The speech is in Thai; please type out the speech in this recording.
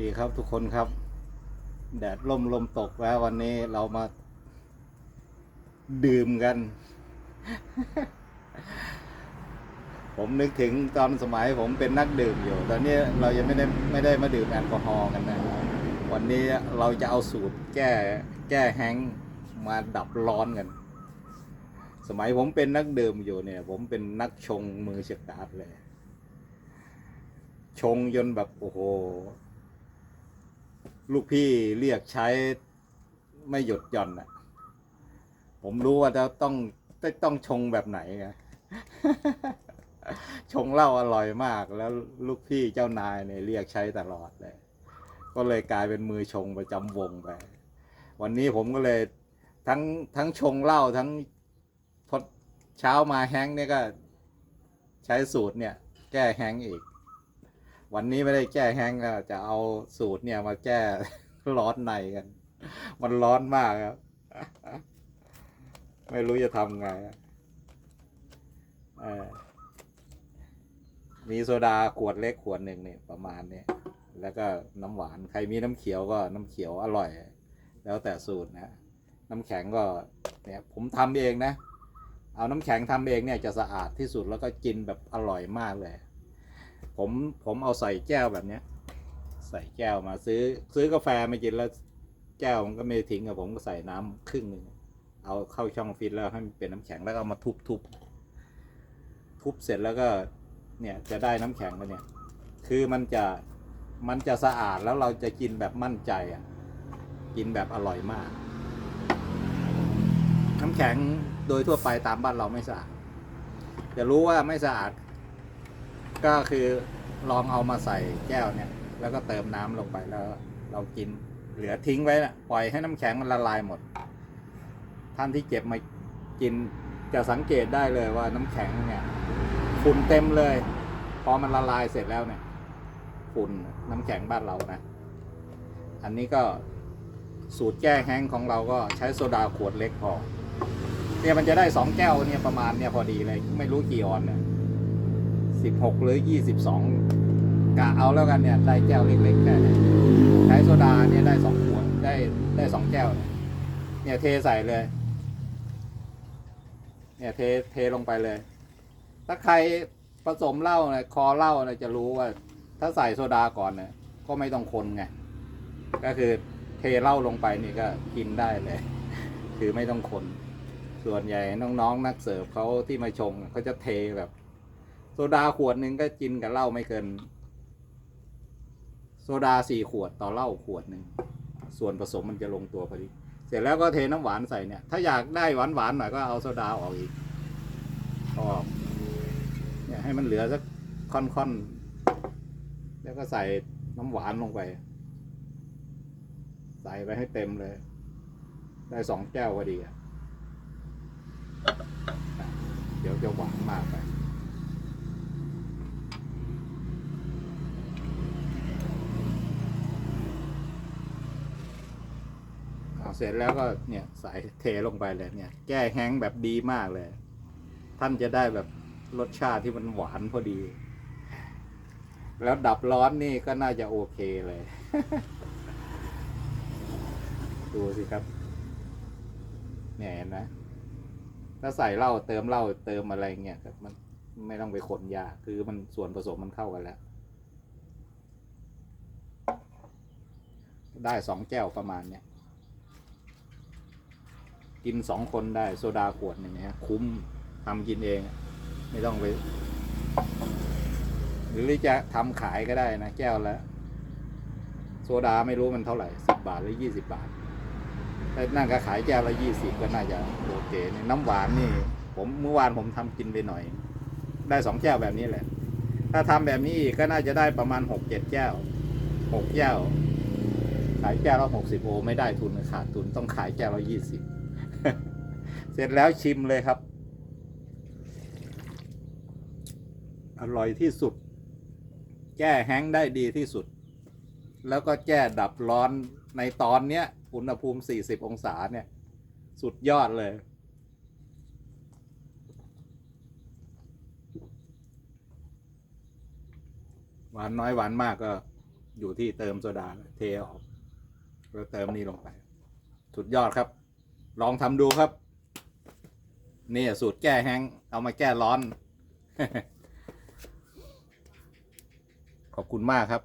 ดีครับทุกคนครับ แดดลมลมตกแล้ววันนี้เรามา ดื่มกัน ผมนึกถึงตอนสมัยผมเป็นนักดื่มอยู่ ตอนนี้เรายังไม่ได้ไม่ได้มาดื่มแอลกอฮอล์กันนะ วันนี้เราจะเอาสูตรแก้แก้แห้งมาดับร้อนกัน สมัยผมเป็นนักดื่มอยู่เนี่ย ผมเป็นนักชงมือฉกาดเลยชงจนแบบโอ้โห ลูกพี่เรียกใช้ไม่หยุดหย่อนอะผมรู้ว่าจะต้องต้องชงแบบไหนไงชงเหล้าอร่อยมากแล้วลูกพี่เจ้านายเนี่ยเรียกใช้ตลอดเลย ก็เลยกลายเป็นมือชงประจำวงไป วันนี้ผมก็เลยทั้งทั้งชงเหล้าทั้งพอเช้ามาแฮงเนี่ยก็ใช้สูตรเนี่ย แก้แฮงอีก วันนี้ไม่ได้แก้แห้งแล้วจะเอาสูตรเนี่ยมาแก้ร้อนในกัน มันร้อนมากครับ ไม่รู้จะทำไงอะเออมีโซดาขวดเล็กขวดหนึ่งเนี่ยประมาณเนี่ยแล้วก็น้ำหวานใครมีน้ำเขียวก็น้ำเขียวอร่อย แล้วแต่สูตรนะน้ำแข็งก็เนี่ยผมทำเองนะ เอาน้ำแข็งทำเองเนี่ยจะสะอาดที่สุดแล้วก็กินแบบอร่อยมากเลย ผมผมเอาใส่แก้วแบบเนี้ย ใส่แก้วมาซื้อ ซื้อกาแฟมากินแล้ว แก้วมันก็ไม่ทิ้งอะผมก็ใส่น้ำครึ่งหนึ่งเอาเข้าช่องฟิตแล้วให้มันเป็นน้ำแข็งแล้วก็เอามาทุบทุบทุบเสร็จแล้วก็เนี่ยจะได้น้ำแข็งแล้วเนี่ย คือมันจะมันจะสะอาดแล้วเราจะกินแบบมั่นใจอะกินแบบอร่อยมาก น้ำแข็งโดยทั่วไปตามบ้านเราไม่สะอาดจะรู้ว่าไม่สะอาด ก็คือลองเอามาใส่แก้วเนี่ย แล้วก็เติมน้ำลงไปแล้ว เรากินเหลือทิ้งไว้นะปล่อยให้น้ำแข็งมันละลายหมด ท่านที่เก็บมากินจะสังเกตได้เลยว่าน้ำแข็งเนี่ยฝุ่นเต็มเลย พอมันละลายเสร็จแล้วเนี่ยฝุ่นน้ำแข็งบ้านเรานะ อันนี้ก็สูตรแก้แห้งของเราก็ใช้โซดาขวดเล็กพอเนี่ยมันจะได้สองแก้วเนี่ยประมาณเนี่ยพอดีเลย ไม่รู้กี่ออนเนี่ย สิบหกหรือยี่สิบสองกะเอาแล้วกันเนี่ย ได้แก้วเล็กๆแค่นี้ใช้โซดาเนี่ยได้สองขวดได้ได้สองแก้ว เนี่ยเทใส่เลย เนี่ยเทเทลงไปเลย ถ้าใครผสมเหล้าเนี่ยคอเหล้าเนี่ยจะรู้ว่า ถ้าใส่โซดาก่อนเนี่ยก็ไม่ต้องคนไงก็คือเทเหล้าลงไปนี่ก็กินได้เลย คือไม่ต้องคน ส่วนใหญ่น้องๆนักเสิร์ฟเขาที่มาชงเขาจะเทแบบ ดาขวดหนึ่งก็กินกับเหล้าไม่เกิน โซดาสี่ขวดต่อเหล้าขวดหนึ่งส่วนผสมมันจะลงตัวพอดี เสร็จแล้วก็เทน้ำหวานใส่เนี่ย ถ้าอยากได้หวานหวานหน่อยก็เอาโซดาออกอีกออกเนี่ยให้มันเหลือสักค่อนๆแล้วก็ใส่น้ำหวานลงไป ใส่ไปให้เต็มเลย ได้สองแก้วพอดีอะเดี๋ยวจะหวานมากไป เสร็จแล้วก็เนี่ยใส่เทลงไปเลยเนี่ย แก้แห้งแบบดีมากเลย ท่านจะได้แบบรสชาติที่มันหวานพอดี แล้วดับร้อนนี่ก็น่าจะโอเคเลย ดูสิครับ เนี่ยเห็นไหมถ้าใส่เหล้าเติมเหล้าเติมอะไรเงี้ยมันไม่ต้องไปขนยาคือมันส่วนผสมมันเข้ากันแล้ว ได้สองแก้วประมาณเนี้ย กินสองคนได้โซดาขวดหนึ่งเนี่ยคุ้มทำกินเอง ไม่ต้องไปหรือจะทำขายก็ได้นะแก้วละโซดาไม่รู้มันเท่าไหร่สิบบาทหรือยี่สิบาทแต่นั่นก็ขายแก้วละยี่สิบก็น่าจะโอเคน้ำหวานนี่ ผมเมื่อวานผมทำกินไปหน่อย ได้สองแก้วแบบนี้แหละ ถ้าทำแบบนี้ก็น่าจะได้ประมาณหกเจ็ดแก้วหกแก้วขายแก้วละหกสิบโอไม่ได้ทุนขาดทุนต้องขายแก้วละยี่สิบ เสร็จแล้วชิมเลยครับ อร่อยที่สุด แก้แห้งได้ดีที่สุด แล้วก็แก้ดับร้อนในตอนเนี้ย อุณหภูมิ 40 องศาเนี่ย สุดยอดเลย หวานน้อยหวานมากก็อยู่ที่เติมโซดาเทออกแล้วเติมนี่ลงไป สุดยอดครับ ลองทำดูครับ นี่สูตรแก้แห้งเอามาแก้ร้อน ขอบคุณมากครับ